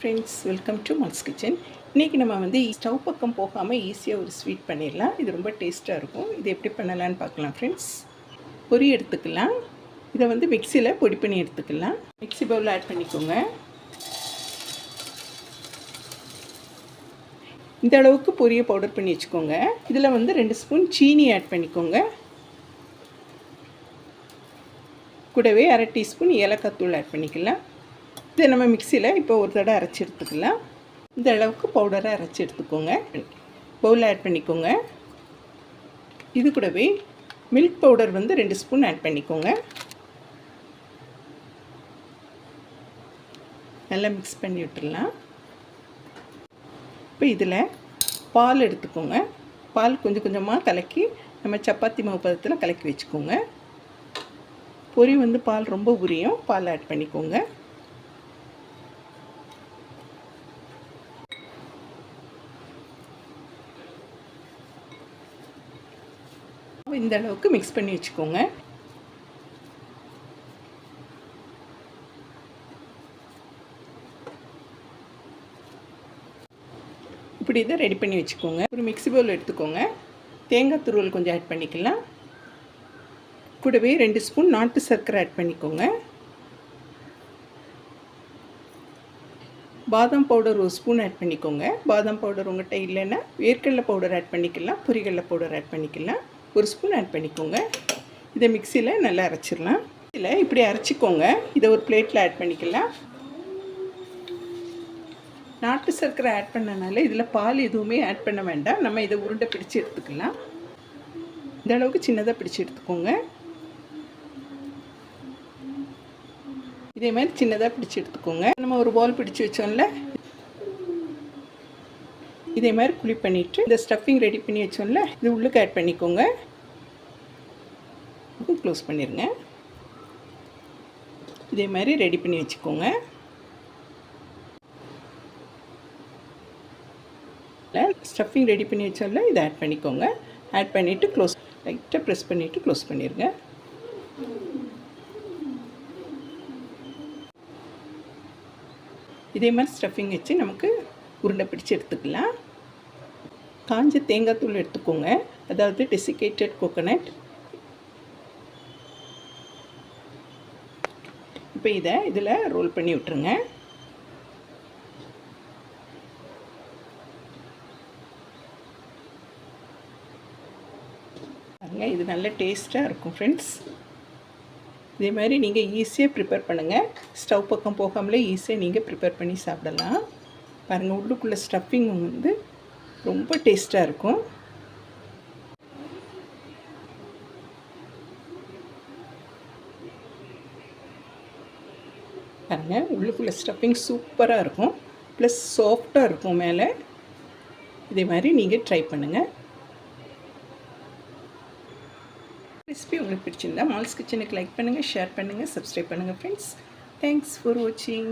Friends welcome to Mal's kitchen இன்றைக்கி நம்ம வந்து ஸ்டவ் பக்கம் போகாமல் ஈஸியாக ஒரு ஸ்வீட் பண்ணிடலாம். இது ரொம்ப டேஸ்ட்டாக இருக்கும். இது எப்படி பண்ணலான்னு பார்க்கலாம் ஃப்ரெண்ட்ஸ் பொரி எடுத்துக்கலாம். இதை வந்து மிக்சியில் பொடி பண்ணி எடுத்துக்கலாம். மிக்ஸி பவுலில் ஆட் பண்ணிக்கோங்க. இந்த அளவுக்கு பொரியை பவுடர் பண்ணி வச்சுக்கோங்க. இதில் வந்து ரெண்டு ஸ்பூன் சீனி ஆட் பண்ணிக்கோங்க. கூடவே அரை டீஸ்பூன் ஏலக்காய் தூள் ஆட் பண்ணிக்கலாம். இதை நம்ம மிக்சியில் இப்போ ஒரு தடவை அரைச்சி எடுத்துக்கலாம். இந்த அளவுக்கு பவுடரை அரைச்சி எடுத்துக்கோங்க. பவுலில் ஆட் பண்ணிக்கோங்க. இது கூடவே மில்க் பவுடர் வந்து ரெண்டு ஸ்பூன் ஆட் பண்ணிக்கோங்க. நல்லா மிக்ஸ் பண்ணி விட்டுடலாம் இப்போ இதில் பால் எடுத்துக்கோங்க. பால் கொஞ்சம் கொஞ்சமாக கலக்கி நம்ம சப்பாத்தி மாவு பதத்தில் கலக்கி வச்சுக்கோங்க. பொரி வந்து பால் ரொம்ப உரியும். பால் ஆட் பண்ணிக்கோங்க. இந்த அளவுக்கு மிக்ஸ் பண்ணி வச்சுக்கோங்க. இப்படி இதை ரெடி பண்ணி வச்சுக்கோங்க. ஒரு மிக்ஸி பவுல் எடுத்துக்கோங்க. தேங்காய் துருவல் கொஞ்சம் ஆட் பண்ணிக்கலாம். கூடவே ரெண்டு ஸ்பூன் நாட்டு சர்க்கரை ஆட் பண்ணிக்கோங்க. பாதாம் பவுடர் ஒரு ஸ்பூன் ஆட் பண்ணிக்கோங்க. பாதாம் பவுடர் உங்கள்கிட்ட இல்லைன்னா வேர்க்கடலை பவுடர் ஆட் பண்ணிக்கலாம். பொரிகடலை பவுடர் ஆட் பண்ணிக்கலாம். ஒரு ஸ்பூன் ஆட் பண்ணிக்கோங்க. இதை மிக்சியில் நல்லா அரைச்சிடலாம். இதில் இப்படி அரைச்சிக்கோங்க. இதை ஒரு பிளேட்டில் ஆட் பண்ணிக்கலாம். நாட்டு சர்க்கரை ஆட் பண்ணனால இதில் பால் எதுவுமே ஆட் பண்ண வேண்டாம். நம்ம இதை உருண்டை பிடிச்சி எடுத்துக்கலாம். இந்த அளவுக்கு சின்னதாக பிடிச்சி எடுத்துக்கோங்க. இதே மாதிரி சின்னதாக பிடிச்சி எடுத்துக்கோங்க. நம்ம ஒரு பால் பிடிச்சி வச்சோம்ல. இதே மாதிரி குழி பண்ணிவிட்டு இந்த ஸ்டஃபிங் ரெடி பண்ணி வச்சோம்ல இது உள்ளுக்கு ஆட் பண்ணிக்கோங்க. க்ளோஸ் பண்ணிடுங்க இதே மாதிரி ரெடி பண்ணி வச்சுக்கோங்க. ஸ்டஃபிங் ரெடி பண்ணி வச்சோம்ல இதை ஆட் பண்ணிக்கோங்க. ஆட் பண்ணிவிட்டு க்ளோஸ் லைட்டாக ப்ரெஸ் பண்ணிவிட்டு க்ளோஸ் பண்ணிடுங்க இதே மாதிரி ஸ்டஃபிங் வச்சு நமக்கு உருண்டை பிடிச்சி எடுத்துக்கலாம். காஞ்ச தேங்காய் தூள் எடுத்துக்கோங்க. அதாவது டெசிகேட்டட் கோகோனட் இப்போ இதை இதில் ரோல் பண்ணி விட்டுருங்க. பாருங்க இது நல்ல டேஸ்ட்டாக இருக்கும் ஃப்ரெண்ட்ஸ் இதே மாதிரி நீங்கள் ஈஸியாக ப்ரிப்பேர் பண்ணுங்கள் ஸ்டவ் பக்கம் போகாமலே ஈஸியாக நீங்கள் ப்ரிப்பேர் பண்ணி சாப்பிடலாம். பாருங்கள் உள்ளுக்குள்ளே ஸ்டஃப்பிங் வந்து ரொம்ப டேஸ்ட்டாக இருக்கும். பாருங்கள் உள்ளுக்குள்ளே ஸ்டஃபிங் சூப்பராக இருக்கும். ப்ளஸ் சாஃப்டாக இருக்கும் மேலே. இதே மாதிரி நீங்கள் ட்ரை பண்ணுங்கள் ரெசிபி உங்களுக்கு பிடிச்சிருந்தா மால்ஸ் கிச்சனுக்கு லைக் பண்ணுங்கள் ஷேர் பண்ணுங்கள் சப்ஸ்கிரைப் பண்ணுங்கள் ஃப்ரெண்ட்ஸ் தேங்க்ஸ் ஃபார் வாட்சிங்